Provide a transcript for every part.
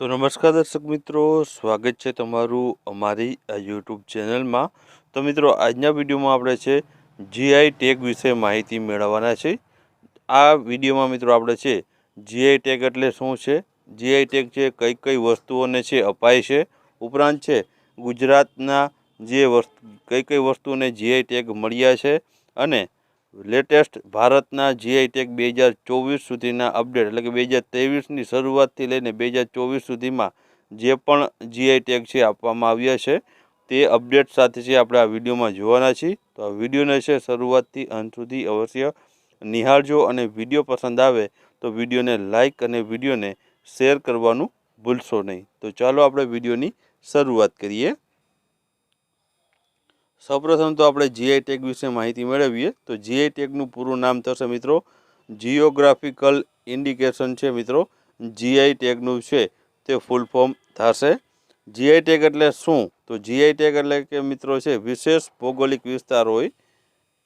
તો નમસ્કાર દર્શક મિત્રો, સ્વાગત છે તમારું અમારી આ યુટ્યુબ ચેનલમાં. તો મિત્રો, આજના વિડીયોમાં આપણે છે જીઆઈ ટેગ વિશે માહિતી મેળવવાના છે. આ વિડીયોમાં મિત્રો આપણે છે જીઆઈ ટેગ એટલે શું છે? જીઆઈ ટેગ છે કઈ કઈ વસ્તુઓને છે અપાય છે. ઉપરાંત છે ગુજરાતના જે વસ્તુ, કઈ કઈ વસ્તુઓને જીઆઈ ટેગ મળ્યા છે. અને લેટેસ્ટ ભારતના જીઆઈ ટેક બે હજાર ચોવીસ સુધીના અપડેટ એટલે કે બે હજાર ત્રેવીસની શરૂઆતથી લઈને બે હજાર ચોવીસ સુધીમાં જે પણ જીઆઈ ટેગ છે આપવામાં આવ્યા છે, તે અપડેટ સાથે છે આપણે આ વિડીયોમાં જોવાના છીએ. તો આ વિડીયોને છે શરૂઆતથી અંત સુધી અવશ્ય નિહાળજો અને વીડિયો પસંદ આવે તો વિડીયોને લાઇક અને વિડીયોને શેર કરવાનું ભૂલશો નહીં. તો ચાલો આપણે વિડીયોની શરૂઆત કરીએ. સૌપ્રથમ તો આપણે જીઆઈ ટેગ વિશે માહિતી મેળવીએ. તો જીઆઈ ટેગનું પૂરું નામ થશે મિત્રો જીઓગ્રાફિકલ ઇન્ડિકેશન છે મિત્રો. જીઆઈ ટેગનું છે તે ફૂલ ફોર્મ થશે. જીઆઈ ટેગ એટલે શું? તો જીઆઈ ટેગ એટલે કે મિત્રો છે વિશેષ ભૌગોલિક વિસ્તાર હોય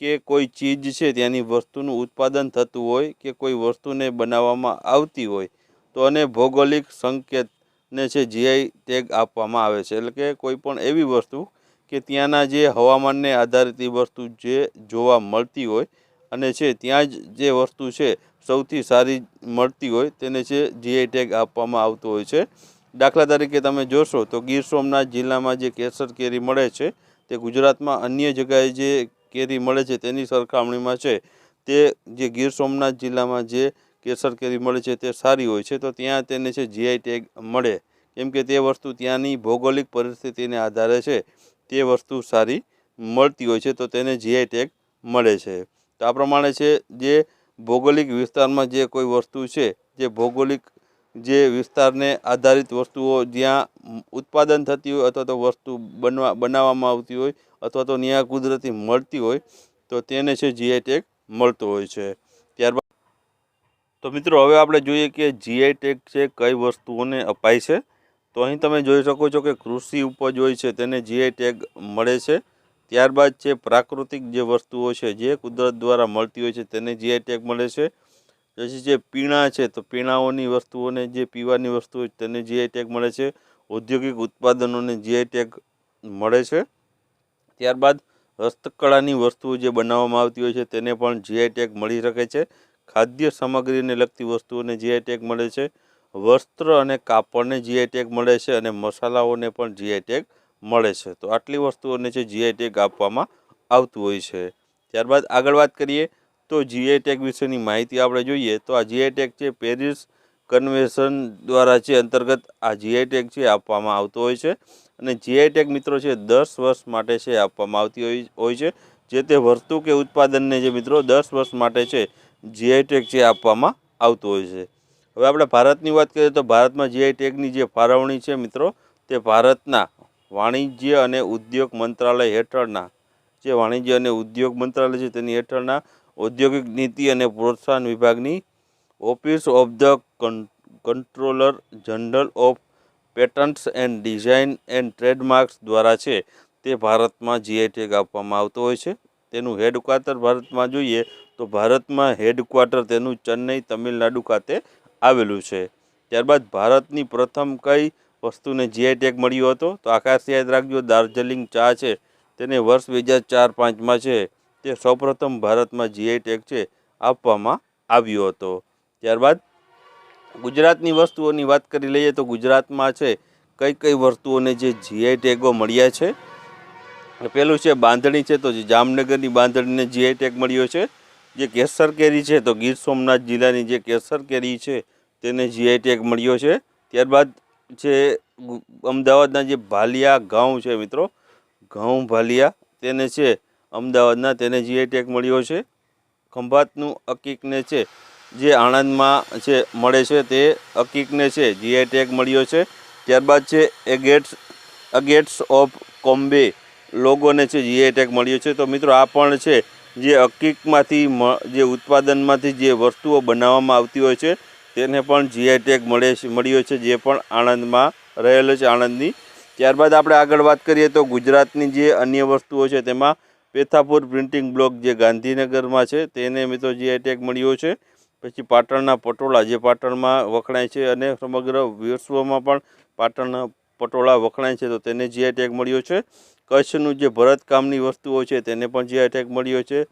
કે કોઈ ચીજ છે ત્યાંની વસ્તુનું ઉત્પાદન થતું હોય કે કોઈ વસ્તુને બનાવવામાં આવતી હોય, તો અને ભૌગોલિક સંકેતને છે જીઆઈ ટેગ આપવામાં આવે છે. એટલે કે કોઈ પણ એવી વસ્તુ કે ત્યાંના જે હવામાનને આધારિત એ વસ્તુ જે જોવા મળતી હોય અને છે ત્યાં જ જે વસ્તુ છે સૌથી સારી મળતી હોય તેને છે જીઆઈ ટેગ આપવામાં આવતો હોય છે. દાખલા તરીકે તમે જોશો તો ગીર સોમનાથ જિલ્લામાં જે કેસર કેરી મળે છે તે ગુજરાતમાં અન્ય જગ્યાએ જે કેરી મળે છે તેની સરખામણીમાં છે તે જે ગીર સોમનાથ જિલ્લામાં જે કેસર કેરી મળે છે તે સારી હોય છે તો ત્યાં તેને છે જીઆઈ ટેગ મળે. કેમ કે તે વસ્તુ ત્યાંની ભૌગોલિક પરિસ્થિતિને આધારે છે. તે વસ્તુ સારી મળતી હોય છે, તો તેને જીઆઈ ટેગ મળે છે. તો આ પ્રમાણે છે, જે ભૌગોલિક વિસ્તારમાં જે કોઈ વસ્તુ છે, જે ભૌગોલિક જે વિસ્તારને આધારિત વસ્તુઓ જ્યાં ઉત્પાદન થતી હોય અથવા તો વસ્તુ બનવા, બનાવવામાં આવતી હોય અથવા તો ત્યાં કુદરતી મળતી હોય, તો તેને છે જીઆઈ ટેગ મળતો હોય છે. ત્યારબાદ તો મિત્રો, હવે આપણે જોઈએ કે જીઆઈ ટેગ છે કઈ વસ્તુઓને અપાય છે. તો અહીં તમે જોઈ શકો છો કે કૃષિ ઉપજ હોય છે, તેને જીઆઈ ટેગ મળે છે, ત્યારબાદ છે પ્રાકૃતિક જે વસ્તુઓ છે, જે કુદરત દ્વારા મળતી હોય છે, તેને જીઆઈ ટેગ મળે છે. પછી જે પીણા છે, તો પીણાઓની વસ્તુઓને જે પીવાની વસ્તુઓ તેને જીઆઈ ટેગ મળે છે. ઔદ્યોગિક ઉત્પાદનોને જીઆઈ ટેગ મળે છે. ત્યારબાદ હસ્તકળાની વસ્તુઓ જે બનાવવામાં આવતી હોય છે, તેને પણ જીઆઈ ટેગ મળી શકે છે. ખાદ્ય સામગ્રીને લગતી વસ્તુઓને જીઆઈ ટેગ મળે છે. વસ્ત્ર અને કાપડને જીઆઈ ટેગ મળે છે અને મસાલાઓને પણ જીઆઈ ટેગ મળે છે. તો આટલી વસ્તુઓને છે જીઆઈ ટેગ આપવામાં આવતું હોય છે. ત્યારબાદ આગળ વાત કરીએ તો જીઆઈ ટેગ વિશેની માહિતી આપણે જોઈએ તો આ જીઆઈ ટેગ છે પેરિસ કન્વેન્શન દ્વારા છે અંતર્ગત આ જીઆઈ ટેગ છે આપવામાં આવતો હોય છે. અને જીઆઈ ટેગ મિત્રો છે દસ વર્ષ માટે છે આપવામાં આવતી હોય છે. જે તે વસ્તુ કે ઉત્પાદનને જે મિત્રો દસ વર્ષ માટે છે જીઆઈ ટેગ છે આપવામાં આવતું હોય છે. હવે આપણે ભારતની વાત કરીએ તો ભારતમાં જીઆઈ ટેગની જે ફાળવણી છે મિત્રો, તે ભારતના વાણિજ્ય અને ઉદ્યોગ મંત્રાલય હેઠળના, જે વાણિજ્ય અને ઉદ્યોગ મંત્રાલય છે તેની હેઠળના ઔદ્યોગિક નીતિ અને પ્રોત્સાહન વિભાગની office of the controller general of patents and design and trademarks દ્વારા છે તે ભારતમાં જીઆઈ ટેગ આપવામાં આવતો હોય છે. તેનું હેડક્વાર્ટર ભારતમાં જોઈએ તો ભારતમાં હેડક્વાર્ટર તેનું ચેન્નઈ તમિલનાડુ ખાતે આવેલું છે. ત્યારબાદ ભારતની પ્રથમ કઈ વસ્તુને જીઆઈ ટેગ મળ્યો હતો? તો આકાશ યાદ રાખજો, દાર્જિલિંગ ચા છે. તેને વર્ષ બે હજાર ચાર પાંચમાં છે. તે સૌપ્રથમ ભારતમાં જીઆઈ ટેગ છે આપવામાં આવ્યો હતો. ત્યારબાદ ગુજરાતની વસ્તુઓની વાત કરી લઈએ તો ગુજરાતમાં છે કઈ કઈ વસ્તુઓને જે જીઆઈ ટેગો મળ્યા છે? પેલું છે બાંધણી છે તો જામનગરની બાંધણીને જીઆઈ ટેગ મળ્યો છે. જે કેસર કેરી છે તો ગીર સોમનાથ જિલ્લાની જે કેસર કેરી છે તેને જીઆઈ ટેગ મળ્યો છે. ત્યારબાદ છે અમદાવાદના જે ભાલિયા ઘઉં છે મિત્રો ઘઉં ભાલિયા, તેને છે અમદાવાદના તેને જીઆઈ ટેગ મળ્યો છે. ખંભાતનું અકીકને છે, જે આણંદમાં છે મળે છે તે અકીકને છે જીઆઈ ટેગ મળ્યો છે. ત્યારબાદ છે એગેટ્સ અગેટ્સ ઓફ કોમ્બે લોગોને છે જીઆઈ ટેગ મળ્યો છે. તો મિત્રો આ પણ છે, જે હકીકમાંથી જે ઉત્પાદનમાંથી જે વસ્તુઓ બનાવવામાં આવતી હોય છે તેને પણ જીઆઈ ટેગ મળે મળ્યો છે, જે પણ આણંદમાં રહેલો છે, આણંદની. ત્યારબાદ આપણે આગળ વાત કરીએ તો ગુજરાતની જે અન્ય વસ્તુઓ છે, તેમાં પેથાપુર પ્રિન્ટિંગ બ્લોક જે ગાંધીનગરમાં છે, તેને મિત્રો જીઆઈ ટેગ મળ્યો છે. પછી પાટણના પટોળા જે પાટણમાં વખણાય છે અને સમગ્ર વિશ્વમાં પણ પાટણના પટોળા વખણાય છે, તો તેને જીઆઈ ટેગ મળ્યો છે. કચ્છનું જે ભરતકામની વસ્તુઓ છે, તેને પણ જીઆઈ ટેગ મળ્યો છે.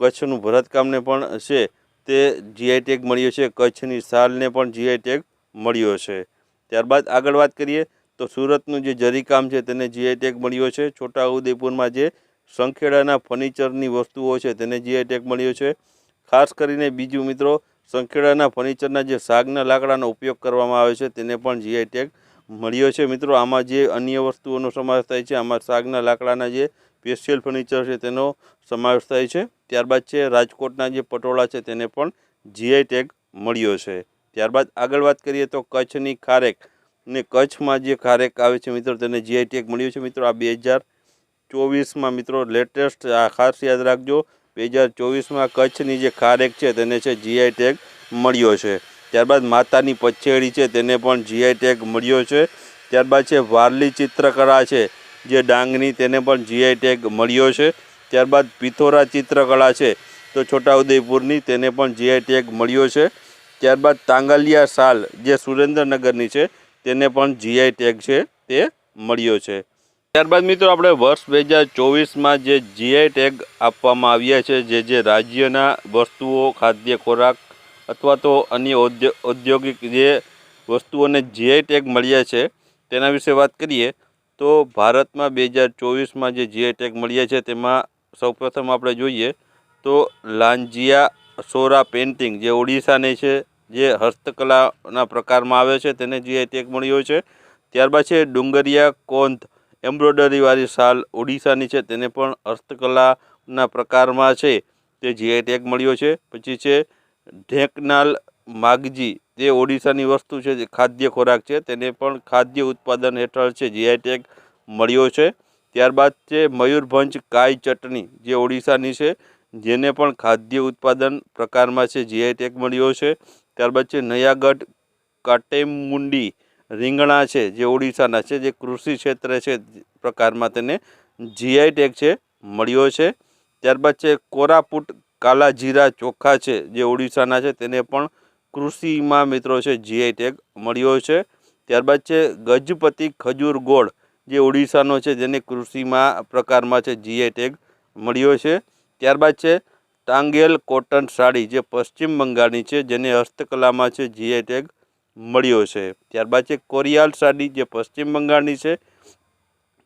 કચ્છનું ભરતકામને પણ છે. તે જીઆઈ ટેગ મળ્યો છે કચ્છની શાલને પણ જીઆઈ ટેગ મળ્યો છે. ત્યારબાદ આગળ વાત કરીએ તો સુરતનું જે જરીકામ છે, તેને જીઆઈ ટેગ મળ્યો છે. છોટાઉદેપુરમાં જે સંખેડાના ફર્નિચરની વસ્તુઓ છે, તેને જીઆઈ ટેગ મળ્યો છે. ખાસ કરીને બીજું મિત્રો, સંખેડાના ફર્નિચરના જે સાગના લાકડાનો ઉપયોગ કરવામાં આવે છે, તેને પણ જીઆઈ ટેગ મળ્યો છે. મિત્રો, આમાં જે અન્ય વસ્તુઓનો સમાવેશ થાય છે, આમાં સાગના લાકડાના જે સ્પેશિયલ ફર્નિચર છે, તેનો સમાવેશ થાય છે. ત્યારબાદ છે, રાજકોટના જે પટોળા છે, તેને પણ જીઆઈ ટેગ મળ્યો છે. ત્યારબાદ આગળ વાત કરીએ તો કચ્છની ખારેક ને કચ્છમાં જે ખારેક આવે છે, મિત્રો, તેને જીઆઈ ટેગ મળ્યો છે. મિત્રો, આ બે હજાર ચોવીસમાં, મિત્રો લેટેસ્ટ આ ખાસ યાદ રાખજો, બે હજાર ચોવીસમાં કચ્છની જે ખારેક છે, તેને છે જીઆઈ ટેગ મળ્યો છે. ત્યારબાદ માતાની પછેડી છે, તેને પણ જીઆઈ ટેગ મળ્યો છે. ત્યારબાદ છે વારલી ચિત્રકળા છે, જે ડાંગની તેને પણ જીઆઈ ટેગ મળ્યો છે. ત્યારબાદ પિથોરા ચિત્રકળા છે, તો છોટાઉદેપુરની તેને પણ જીઆઈ ટેગ મળ્યો છે. ત્યારબાદ તાંગલિયા શાલ જે સુરેન્દ્રનગરની છે, તેને પણ જીઆઈ ટેગ છે, તે મળ્યો છે. ત્યારબાદ મિત્રો આપણે વર્ષ બે હજાર ચોવીસમાં જે જીઆઈ ટેગ આપવામાં આવ્યા છે, જે જે રાજ્યના વસ્તુઓ, ખાદ્ય ખોરાક અથવા તો અન્ય ઔદ્યો ઔદ્યોગિક જે વસ્તુઓને જીઆઈ ટેગ મળ્યા છે, તેના વિશે વાત કરીએ, તો ભારતમાં બે હજાર ચોવીસમાં જે જીઆઈ ટેગ મળ્યા છે, તેમાં સૌપ્રથમ આપણે જોઈએ, તો લાંજિયા સોરા પેઇન્ટિંગ, જે ઓડિશાની છે, જે હસ્તકલાના પ્રકારમાં આવે છે, તેને જીઆઈ ટેગ મળ્યો છે. ત્યારબાદ છે ડુંગરિયા કોંધ એમ્બ્રોડરીવાળી શાલ ઓડિશાની છે, તેને પણ હસ્તકલાના પ્રકારમાં છે, તે જીઆઈ ટેગ મળ્યો છે. પછી છે ઢેંકનાલ માગજી, જે ઓડિશાની વસ્તુ છે, જે ખાદ્ય ખોરાક છે, તેને પણ ખાદ્ય ઉત્પાદન હેઠળ છે જીઆઈ ટેગ મળ્યો છે. ત્યારબાદ છે મયુરભંજ કાઈ ચટણી, જે ઓડિશાની છે, જેને પણ ખાદ્ય ઉત્પાદન પ્રકારમાં છે જીઆઈ ટેગ મળ્યો છે. ત્યારબાદ છે નયાગઢ કાટેમુંડી રીંગણા છે, જે ઓડિશાના છે, જે કૃષિ ક્ષેત્રે છે, પ્રકારમાં તેને જીઆઈ ટેગ છે, મળ્યો છે. ત્યારબાદ છે કોરાપુટ કાલા જીરા ચોખા છે, જે ઓડિશાના છે, તેને પણ કૃષિમાં મિત્રો છે જીઆઈ ટેગ મળ્યો છે. ત્યારબાદ છે, ગજપતિ ખજૂર ગોળ, જે ઓડિશાનો છે, જેને કૃષિમાં પ્રકારમાં છે જીઆઈ ટેગ મળ્યો છે. ત્યારબાદ છે, ટાંગેલ કોટન સાડી, જે પશ્ચિમ બંગાળની છે, જેને હસ્તકલામાં છે જીઆઈ ટેગ મળ્યો છે. ત્યારબાદ છે, કોરિયાલ સાડી, જે પશ્ચિમ બંગાળની છે,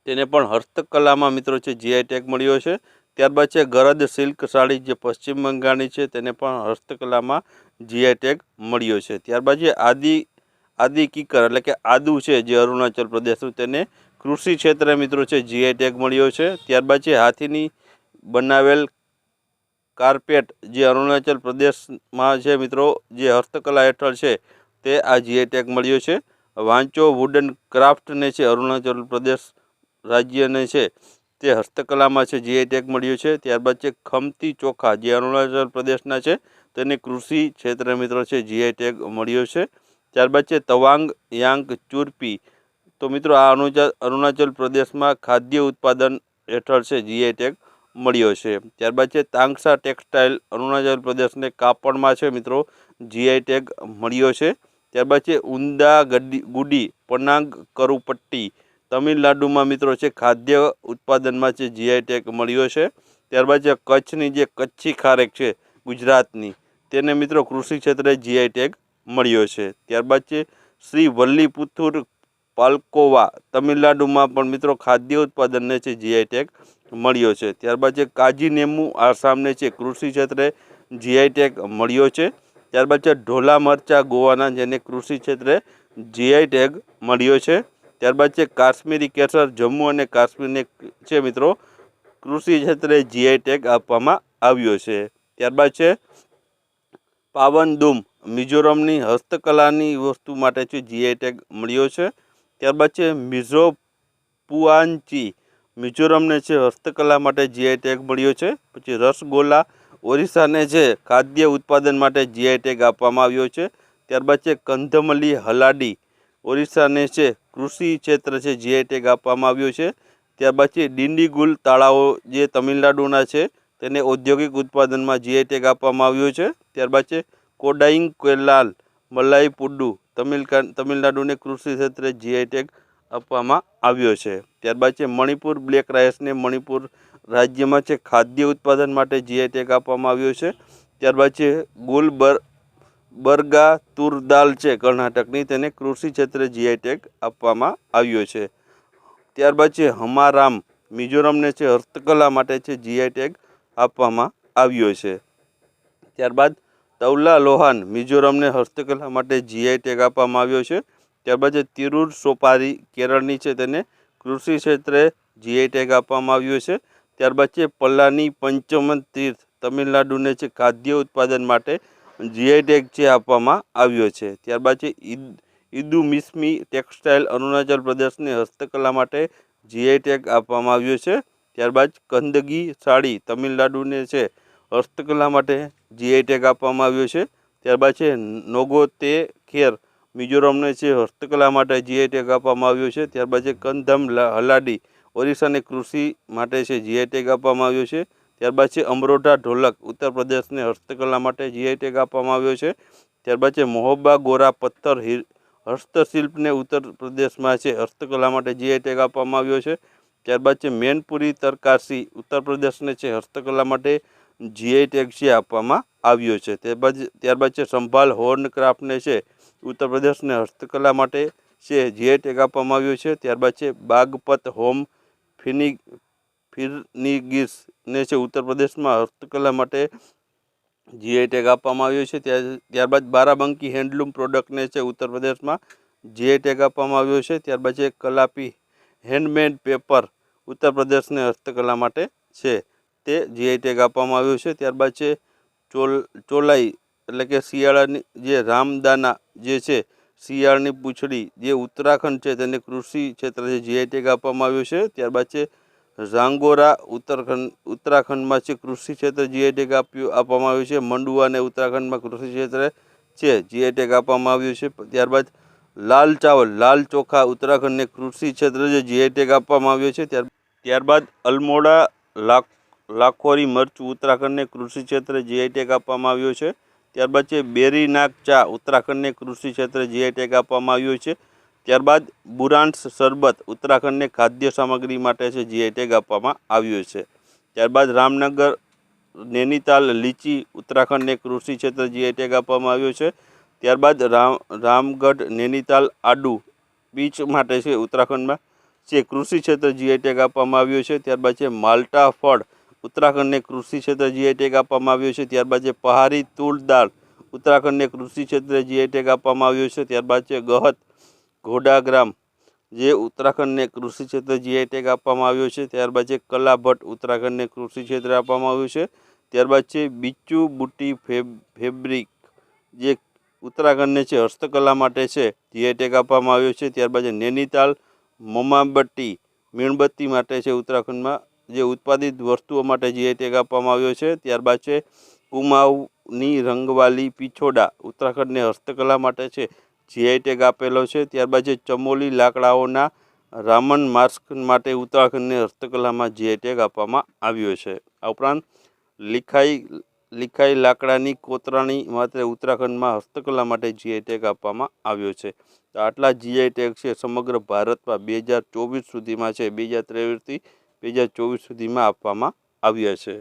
તેને પણ હસ્તકલામાં મિત્રો છે જીઆઈ ટેગ મળ્યો છે. ત્યારબાદ છે ગરદ સિલ્ક સાડી જે પશ્ચિમ બંગાળની છે તેને પણ હસ્તકલામાં જીઆઈ ટેગ મળ્યો છે. ત્યારબાદ છે આદિ આદિ કિકર એટલે કે આદુ છે જે અરુણાચલ પ્રદેશનું તેને કૃષિ ક્ષેત્રે મિત્રો છે જીઆઈ ટેગ મળ્યો છે. ત્યારબાદ છે હાથીની બનાવેલ કાર્પેટ જે અરુણાચલ પ્રદેશમાં છે મિત્રો જે હસ્તકલા હેઠળ છે તે આ જીઆઈ ટેગ મળ્યો છે. વાંચો વુડન ક્રાફ્ટને છે અરુણાચલ પ્રદેશ રાજ્યને છે તે હસ્તકલામાં છે જીઆઈ ટેગ મળ્યો છે, ત્યારબાદ છે ખમતી ચોખા, જે અરુણાચલ પ્રદેશના છે તેને કૃષિ ક્ષેત્રે મિત્રો છે જીઆઈ ટેગ મળ્યો છે. ત્યારબાદ છે તવાંગ, યાંગ, ચુરપી. તો મિત્રો આ અરુણાચલ પ્રદેશમાં ખાદ્ય ઉત્પાદન હેઠળ છે જીઆઈ ટેગ મળ્યો છે. ત્યારબાદ છે તાંગસા ટેક્સટાઇલ, અરુણાચલ પ્રદેશને કાપડમાં છે મિત્રો જીઆઈ ટેગ મળ્યો છે. ત્યારબાદ છે ઉંદા ગડી, ગુડી, પનાંગ, કરુપટ્ટી. તમિલનાડુમાં મિત્રો છે, ખાદ્ય ઉત્પાદનમાં છે જીઆઈ ટેગ મળ્યો છે. ત્યારબાદ છે, કચ્છની જે કચ્છી ખારેક છે, ગુજરાતની, તેને મિત્રો કૃષિ ક્ષેત્રે જીઆઈ ટેગ મળ્યો છે. ત્યારબાદ છે, શ્રી વલ્લીપુથુર પાલકોવા, તમિલનાડુમાં પણ મિત્રો ખાદ્ય ઉત્પાદનને છે જીઆઈ ટેગ મળ્યો છે. ત્યારબાદ છે, કાજી નેમુ આસામને છે, કૃષિ ક્ષેત્રે જીઆઈ ટેગ મળ્યો છે. ત્યારબાદ છે, ઢોલા મરચા ગોવાના જેને કૃષિ ક્ષેત્રે જીઆઈ ટેગ મળ્યો છે. ત્યારબાદ છે કાશ્મીરી કેસર, જમ્મુ અને કાશ્મીરને છે મિત્રો, કૃષિ ક્ષેત્રે જીઆઈ ટેગ આપવામાં આવ્યો છે. ત્યારબાદ છે પાવનદુમ મિઝોરમની હસ્તકલાની વસ્તુ માટે છે જીઆઈ ટેગ મળ્યો છે. ત્યારબાદ છે મિઝો પુઆંચી મિઝોરમને છે હસ્તકલા માટે જીઆઈ ટેગ મળ્યો છે. પછી રસગોલા ઓરિસ્સાને છે ખાદ્ય ઉત્પાદન માટે જીઆઈ ટેગ આપવામાં આવ્યો છે. ત્યારબાદ છે કંધમલી હલાડી ઓરિસ્સાને છે કૃષિ ક્ષેત્ર છે જીઆઈ ટેગ આપવામાં આવ્યો છે. ત્યારબાદ છે ડિંડીગુલ તાળાઓ જે તમિલનાડુના છે, તેને ઔદ્યોગિક ઉત્પાદનમાં જીઆઈ ટેગ આપવામાં આવ્યો છે. ત્યારબાદ છે કોડાઈંગ કેલાલ, મલાઈ પુડ્ડુ તમિલકા તમિલનાડુને કૃષિ ક્ષેત્રે જીઆઈ ટેગ આપવામાં આવ્યો છે. ત્યારબાદ છે મણિપુર બ્લેક રાઇસને મણિપુર રાજ્યમાં છે, ખાદ્ય ઉત્પાદન માટે જીઆઈ ટેગ આપવામાં આવ્યો છે. ત્યારબાદ છે ગુલબર બરગા તુર દાલ છે કર્ણાટકની. તેને કૃષિ ક્ષેત્રે જીઆઈ ટેગ આપવામાં આવ્યો છે. ત્યારબાદ છે હમારામ. મિઝોરમને છે હસ્તકલા માટે છે જીઆઈ ટેગ આપવામાં આવ્યો છે. ત્યારબાદ તવલા લોહાન. મિઝોરમને હસ્તકલા માટે જીઆઈ ટેગ આપવામાં આવ્યો છે. ત્યારબાદ છે તિરુર સોપારી, કેરળની છે તેને કૃષિ ક્ષેત્રે જીઆઈ ટેગ આપવામાં આવ્યો છે. ત્યારબાદ છે પલ્લાની પંચમન તીર્થ. તમિલનાડુને છે ખાદ્ય ઉત્પાદન માટે જીઆઈ ટેગ છે આપવામાં આવ્યો છે. ત્યારબાદ છે ઈદ, ઈદુ મિસ્મી ટેક્સટાઇલ અરુણાચલ પ્રદેશને હસ્તકલા માટે જીઆઈ ટેગ આપવામાં આવ્યો છે. ત્યારબાદ કંદગી સાડી તમિલનાડુને છે હસ્તકલા માટે જીઆઈ ટેગ આપવામાં આવ્યો છે. ત્યારબાદ છે નોગો તે ખેર મિઝોરમને છે હસ્તકલા માટે જીઆઈ ટેગ આપવામાં આવ્યો છે. ત્યારબાદ છે કંધમ હલાડી ઓરિસ્સાને કૃષિ માટે છે જીઆઈ ટેગ આપવામાં આવ્યો છે. ત્યારબાદ છે અમરોઢા ઢોલક. ઉત્તર પ્રદેશને હસ્તકલા માટે જીઆઈ ટેગ આપવામાં આવ્યો છે. ત્યારબાદ છે મોહબ્બા ગોરા પથ્થર હિર હસ્તશિલ્પને ઉત્તર પ્રદેશમાં છે હસ્તકલા માટે જીઆઈ ટેગ આપવામાં આવ્યો છે. ત્યારબાદ છે મેનપુરી તરકાસી ઉત્તર પ્રદેશને છે હસ્તકલા માટે જીઆઈ ટેગ છે આપવામાં આવ્યો છે. ત્યારબાદ ત્યારબાદ છે સંભાલ હોર્ન ક્રાફ્ટને છે ઉત્તર પ્રદેશને હસ્તકલા માટે છે જીઆઈ ટેગ આપવામાં આવ્યો છે. ત્યારબાદ છે બાગપત હોમ ફિનિ ફિરનીગીસને છે ઉત્તર પ્રદેશમાં હસ્તકલા માટે જીઆઈ ટેગ આપવામાં આવ્યો છે. ત્યાર, ત્યારબાદ બારાબંકી હેન્ડલૂમ પ્રોડક્ટને છે ઉત્તર પ્રદેશમાં જીઆઈ ટેગ આપવામાં આવ્યો છે. ત્યારબાદ છે કલાપી હેન્ડમેડ પેપર ઉત્તર પ્રદેશને હસ્તકલા માટે છે. તે જીઆઈ ટેગ આપવામાં આવ્યો છે. ત્યારબાદ છે ચોલ, ચોલાઈ એટલે કે શિયાળાની જે રામદાના જે છે શિયાળની પૂંછડી જે ઉત્તરાખંડ છે તેને કૃષિ ક્ષેત્રે જીઆઈ ટેગ આપવામાં આવ્યો છે. ત્યારબાદ છે ઝાંગોરા ઉત્તરાખંડ, ઉત્તરાખંડમાં છે કૃષિ ક્ષેત્રે જીઆઈ ટેગ આપ્યું, આપવામાં આવ્યું છે. મંડુઆ અને ઉત્તરાખંડમાં કૃષિ ક્ષેત્રે છે જીઆઈ ટેગ આપવામાં આવ્યું છે. ત્યારબાદ લાલ ચાવલ, લાલ ચોખા, ઉત્તરાખંડને કૃષિ ક્ષેત્રે જે જીઆઈ ટેગ આપવામાં આવ્યો છે. ત્યાર, ત્યારબાદ અલમોડા લાખ લાખોરી મરચું, ઉત્તરાખંડને કૃષિ ક્ષેત્રે જીઆઈ ટેગ આપવામાં આવ્યો છે. ત્યારબાદ છે બેરી નાગ ચા ઉત્તરાખંડને કૃષિ ક્ષેત્રે જીઆઈ ટેગ આપવામાં આવ્યો છે. ત્યારબાદ બુરાન્સ શરબત ઉત્તરાખંડને ખાદ્ય સામગ્રી માટે છે જીઆઈ ટેગ આપવામાં આવ્યો છે. ત્યારબાદ રામનગર નૈનીતાલ લીચી ઉત્તરાખંડને કૃષિ ક્ષેત્રે જીઆઈ ટેગ આપવામાં આવ્યો છે. ત્યારબાદ રામ, રામગઢ નૈનીતાલ આડુ બીચ માટે છે, ઉત્તરાખંડમાં છે, કૃષિ ક્ષેત્રે જીઆઈ ટેગ આપવામાં આવ્યો છે. ત્યારબાદ છે, માલ્ટા ફળ ઉત્તરાખંડને કૃષિ ક્ષેત્રે જીઆઈ ટેગ આપવામાં આવ્યો છે. ત્યારબાદ છે પહાડી તુળ દાળ ઉત્તરાખંડને કૃષિ ક્ષેત્રે જીઆઈ ટેગ આપવામાં આવ્યો છે. ત્યારબાદ છે, ગહત ઘોડાગ્રામ જે ઉત્તરાખંડને કૃષિ ક્ષેત્રે જીઆઈ ટેગ આપવામાં આવ્યો છે. ત્યારબાદ છે કલાભટ્ટ ઉત્તરાખંડને કૃષિ ક્ષેત્રે આપવામાં આવ્યું છે. ત્યારબાદ છે બિચ્ચુ બુટી ફેબ, ફેબ્રિક, જે ઉત્તરાખંડને છે હસ્તકલા માટે છે જીઆઈ ટેગ આપવામાં આવ્યો છે. ત્યારબાદ છે નૈનીતાલ, મમાબટ્ટી, મીણબત્તી માટે છે ઉત્તરાખંડમાં, જે ઉત્પાદિત વસ્તુઓ માટે જીઆઈ ટેગ આપવામાં આવ્યો છે. ત્યારબાદ છે કુમાઉની રંગવાલી પિછોડા ઉત્તરાખંડને હસ્તકલા માટે છે. જીઆઈ ટેગ આપેલો છે. ત્યારબાદ જે ચમોલી લાકડાઓના રામન માસ્ક માટે ઉત્તરાખંડને હસ્તકલામાં જીઆઈ ટેગ આપવામાં આવ્યો છે. આ ઉપરાંત લીખાઈ લીખાઈ લાકડાની કોતરાણી માટે ઉત્તરાખંડમાં હસ્તકલા માટે જીઆઈ ટેગ આપવામાં આવ્યો છે. તો આટલા જીઆઈ ટેગ છે સમગ્ર ભારતમાં બે હજાર ચોવીસ સુધીમાં છે. બે હજાર ત્રેવીસથી બે હજાર ચોવીસ સુધીમાં આપવામાં આવ્યા છે.